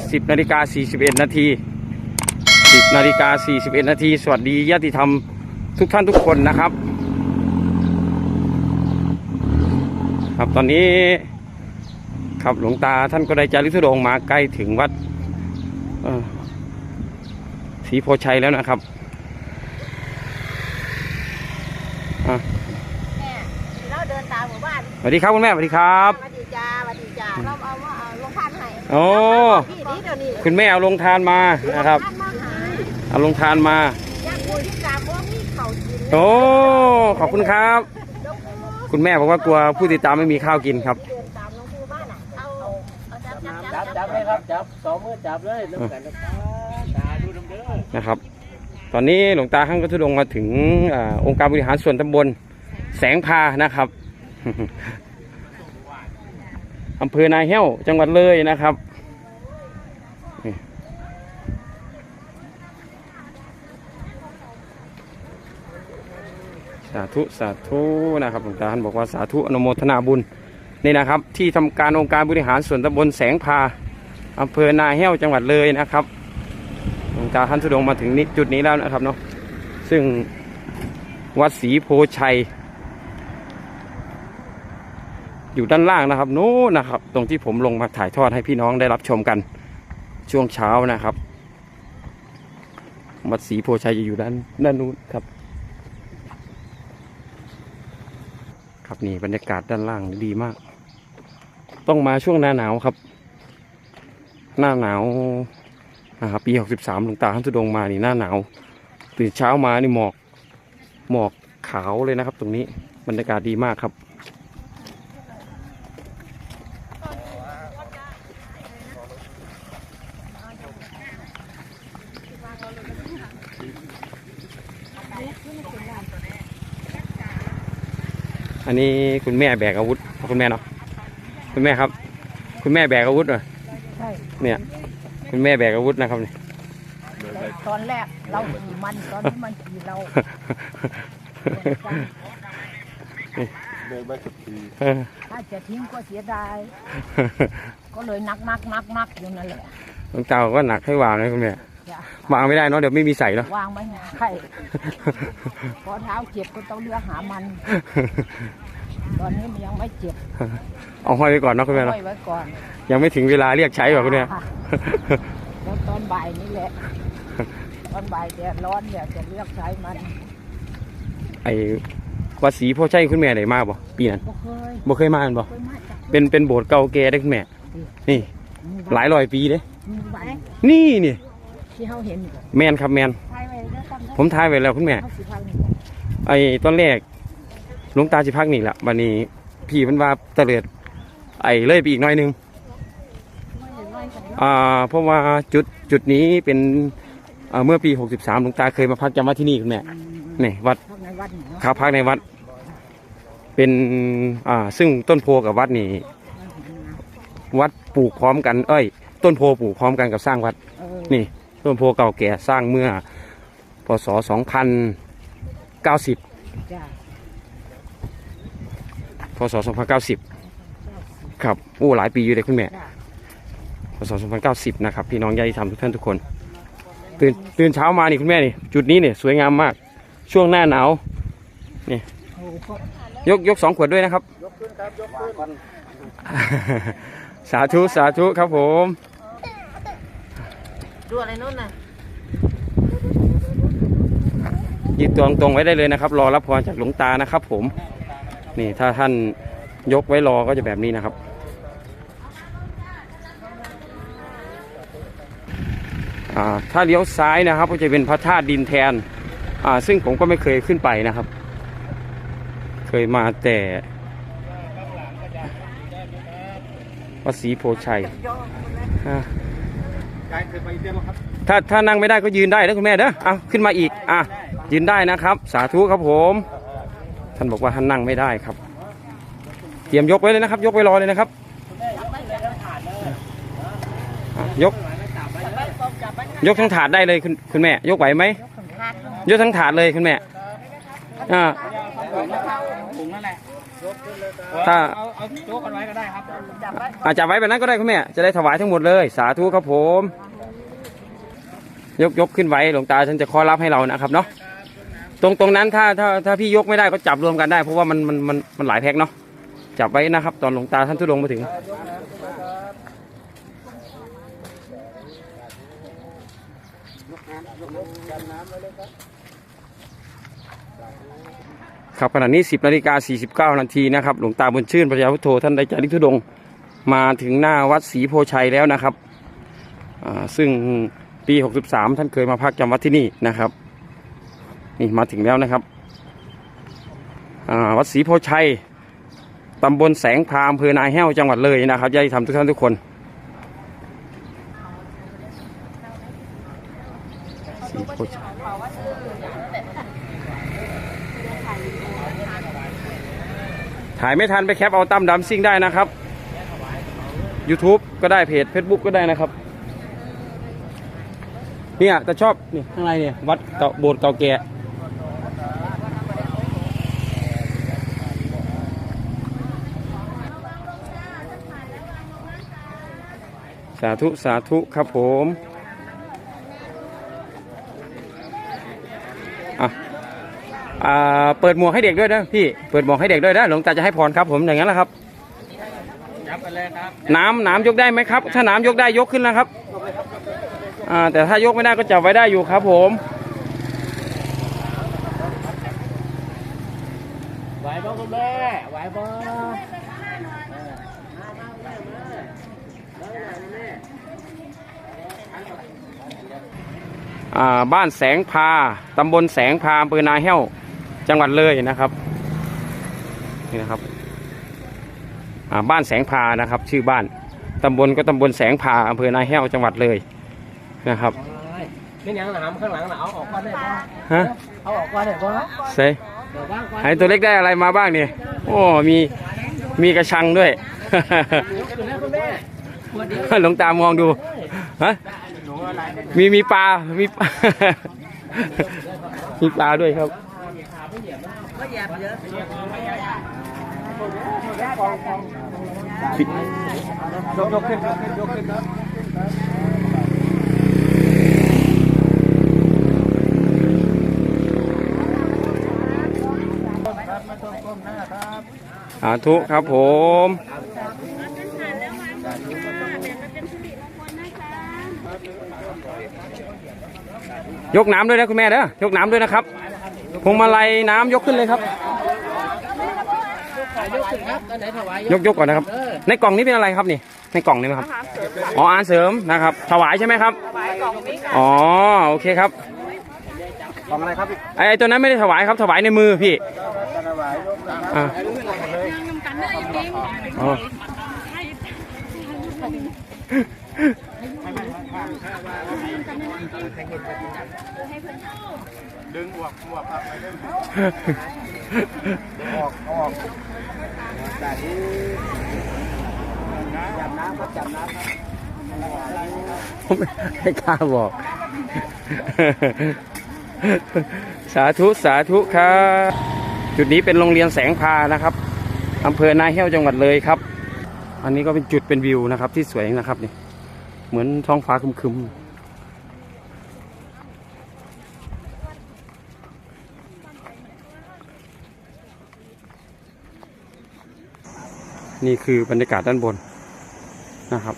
10นาฬิกา41นาที10นาฬิกา41นาทีสวัสดีญาติธรรมทุกท่านทุกคนนะครับ ครับตอนนี้ครับหลวงตาท่านก็ได้จาริกธุดงค์มาใกล้ถึงวัดเอ่อศรีโพชัยแล้วนะครับอะแม่เราเดินตามหมู่บ้านสวัสดีครับคุณแม่สวัสดีครับสวัสดีจ้าสวัสดีจ้าเราเอา โอ้พี่นี่เดี๋ยวนี้คุณแม่เอาลงทานมานะครับ ท่านมาหาเอาลงทานมาอยากคุยที่จามว่ามีเขากินโอ้ขอบคุณครับ คุณแม่บอกว่ากลัวผู้ติดตามไม่มีข้าวกินครับ เดินตามหลวงปู่บ้านอะเอาเอาจับจับจัจับบจับเลยครับ จับสองมือจับเลยน้ำกันนะครับตาดูน้ำเด้อนะครับ ตอนนี้หลวงตาข้างก็ทุดงค์มาถึงอาองค์การบริหารส่วนตำบลแสงพานะครับ อำเภอนาแห้วจังหวัดเลยนะครับสาธุสาธุนะครับหลวงตาท่านบอกว่าสาธุอนุโมทนาบุญนี่นะครับ ที่ทำการองค์การบริหารส่วนตำบลแสงพาอำเภอนาแห้วจังหวัดเลยนะครับหลวงตาท่านทุดงมาถึงนี้จุดนี้แล้วนะครับเนาะซึ่งวัดศรีโพชัย อยู่ด้านล่างนะครับโน้นนะครับ ตรงที่ผมลงมาถ่ายทอดให้พี่น้องได้รับชมกันช่วงเช้านะครับวัดศรีโพชัยจะอยู่ด้านด้านนู้นครับ ครับนี่บรรยากาศด้านล่างดีมาก ต้องมาช่วงหน้าหนาวครับ หน้าหนาวนะครับปี63หลวงตาท่านทุดงมานี่หน้าหนาวตื่นเช้ามานี่หมอกหมอกขาวเลยนะครับ ตรงนี้บรรยากาศดีมากครับ อันนี้คุณแม่แบกอาวุธคุณแม่เนาะคุณแม่ครับ คุณแม่แบกอาวุธเหรอใช่เนี่ย คุณแม่แบกอาวุธนะครับนี่ตอนแรกเราขี่มันตอนนี้มันขี่เราเดินมาสิบปีเออถ้าจะทิ้งก็เสียดายก็เลยนักนักนักนักอยู่นั่นแหละหลวงตาบอกว่าหนักให้วางนะคุณแม่จ้ะ วางไม่ได้เนาะเดี๋ยวไม่มีใส่เนาะวางไว้ใช่พอเท้าเจ็บก็ต้องเลือกหามัน ตอนนี้มันยังไม่เจ็บ เอาห้อยไว้ก่อนเนาะคุณแม่เนาะไว้ไว้ก่อน ยังไม่ถึงเวลาเรียกใช้หรอกคุณแม่แล้วตอนบ่ายนี่แหละ ตอนบ่ายแดดร้อนเนี่ยจะเลือกใช้มัน ไอ้วัดศรีพ่อใช่คุณแม่ได้มาบ่ปีนั้นบ่เคยบ่เคยมากันบ่เคยมาจากเป็นเป็นโบสถ์เก่าแก่ได้อคุณแม่ นี่ หลายร้อยปีเด้มีไหวนี่นี่ ที่เขาเห็นอยู่แมนครับแมนถ่ายไว้แล้วทำได้ผมถ่ายไว้แล้วคุณแม่ เขาสิพังนี่ไอ้ตอนแรกหลวงตาสิพักนี่แหละบัดนี้พี่มันว่าเตลิดไอ้เลยไปอีกหน้อยหนึงอ่าเพราะว่าจุดจุดนี้เป็นอ่าเมื่อปี 63หลวงตาเคยมาพักจำวัดที่นี่คุณแม่นี่วัดพักในวัดนี่เนาะครับพักในวัด เป็นอ่าซึ่งต้นโพกับวัดนี่วัดปลูกพร้อมกัน เอ้ย ต้นโพปลูกพร้อมกันกับสร้างวัด เออนี่ ต้นโพเก่าแก่สร้างเมื่อพศ2090 จ้าพศ2090 ครับโอ้หลายปีอยู่เลยคุณแม่ จ้าพศ2090 นะครับ พี่น้องญาติธรรมทุกท่านทุกคน ตื่นตื่นเช้ามานี่คุณแม่นี่จุดนี้เนี่ยสวยงามมาก ช่วงหน้าหนาวโอ้ก็ยกยกสองขวดด้วยนะครับ ยกขึ้นครับ ยกขึ้น สาธุ สาธุครับผม ดูอะไรนู่นน่ะยืดตัวตรงๆไว้ได้เลยนะครับ รอรับพรจากหลวงตานะครับ ผม นี่ถ้าท่านยกไว้รอก็จะแบบนี้นะครับอ่าถ้าเลี้ยวซ้ายนะครับ ก็จะเป็นพระธาตุดินแทนอ่าซึ่งผมก็ไม่เคยขึ้นไปนะครับ เคยมาแต่วัดศรีโพชัยอ่า ยายเคยไปเที่ยวไหมครับ ถ้าถ้านั่งไม่ได้ก็ยืนได้นะคุณแม่เด้อเอาขึ้นมาอีกอะยืนได้นะครับ สาธุครับผม ท่านบอกว่าท่านนั่งไม่ได้ครับ เตรียมยกไว้เลยนะครับ ยกไว้รอเลยนะครับอะยก ยกทั้งถาดได้เลยคุณคุณแม่ ยกไหวไหมยกทั้งถาดเลยคุณแม่อ่าถุงนั่นแหละ ถ้าเอาเอาโจ๊กกันไว้ก็ได้ครับจับไว้อาจับไว้แบบนั้นก็ได้คุณแม่ จะได้ถวายทั้งหมดเลย สาธุครับผม ยกยกขึ้นไว้หลวงตาฉันจะคอรับให้เรานะครับเนาะ ตรงตรงนั้นถ้าถ้าถ้าพี่ยกไม่ได้ก็จับรวมกันได้เพราะว่ามันมันมันมันหลายแพ็คเนาะ จับไว้นะครับ ตอนหลวงตาท่านทุดงมาถึง ครับขณะนี้ 10นาฬิกา49นาทีนะครับหลวงตาบุญชื่นพระยาพุทโธท่านได้จาริกธุดงมาถึงหน้าวัดศรีโพชัยแล้วนะครับซึ่งปี 63 ท่านเคยมาพักจำวัดที่นี่นะครับนี่มาถึงแล้วนะครับวัดศรีโพชัยตำบลแสงพรามอำเภอนายแห้วจังหวัดเลยนะครับญาติธรรมทุกท่านทุกคนศรีโพชัย ถ่ายไม่ทันไปแคปเอาตั้มดำซิ่งได้นะครับ YouTube ก็ได้เพจ Facebook ก็ได้นะครับ เนี่ยแต่ชอบนี่ข้างในเนี่ยวัดเก่าโบสถ์เก่าแก่สาธุ สาธุ ครับผมอะ อ่าเปิดหมวกให้เด็กด้วยนะพี่เปิดหมวกให้เด็กด้วยนะหลวงตาจะให้พรครับผมอย่างนั้นแหละครับ จับกันเลยครับน้ำน้ำยกได้ไหมครับ ถ้าน้ำยกได้ยกขึ้นนะครับอ่าแต่ถ้ายกไม่ได้ก็จับไว้ได้อยู่ครับผม ไหวบ่คุณแม่ไหวบ่อ่าบ้านแสงพาตำบลแสงพาอำเภอนาแห้ว จังหวัดเลยนะครับนี่นะครับอ่าบ้านแสงพานะครับ ชื่อบ้านตำบลก็ตำบลแสงพาอำเภอนาแห้วจังหวัดเลยนะครับนี่ยังหนามข้างหลังน่ะเอาออกก่อนได้บ่ฮะเอาออกก่อนได้บ่เซ่เดี๋ยวว่างก่อนไอตัวเล็กได้อะไรมาบ้างเนี่ยโอ้มีมีกระชังด้วยยกขึ้นนะคุณแม่ขวดเดียวหลวงตามองดูฮะหนูอะไรเนี่ยมีมีปลามีปลามีปลาด้วยครับ ก็หยียบเยอะยกยกขึ้นยกขึ้นยกขึ้นครับสาธุครับผมยกน้ำด้วยนะคุณแม่เด้อยกน้ำด้วยนะครับ พวงมาลัยน้ำยกขึ้นเลยครับ ยกขึ้นครับตอนไหนถวายยกยกก่อนนะครับ ในกล่องนี้เป็นอะไรครับนี่ ในกล่องนี้ไหมครับ อ๋ออาหารเสริมนะครับ ถวายใช่ไหมครับอ๋อโอเคครับ ของอะไรครับพี่ไอไอ้ตัวนั้นไม่ได้ถวายครับ ถวายในมือพี่อ่า อ๋อ ดึงบวกบวกครับไปเล่นออกออกแต่ที่จับน้ำครับจับน้ำครับผมไม่กล้าบอก สาธุสาธุครับ จุดนี้เป็นโรงเรียนแสงพานะครับอำเภอนาแห้วจังหวัดเลยครับ อันนี้ก็เป็นจุดเป็นวิวนะครับ ที่สวยนะครับนี่เหมือนท้องฟ้าคึมๆ นี่คือบรรยากาศด้านบนนะครับ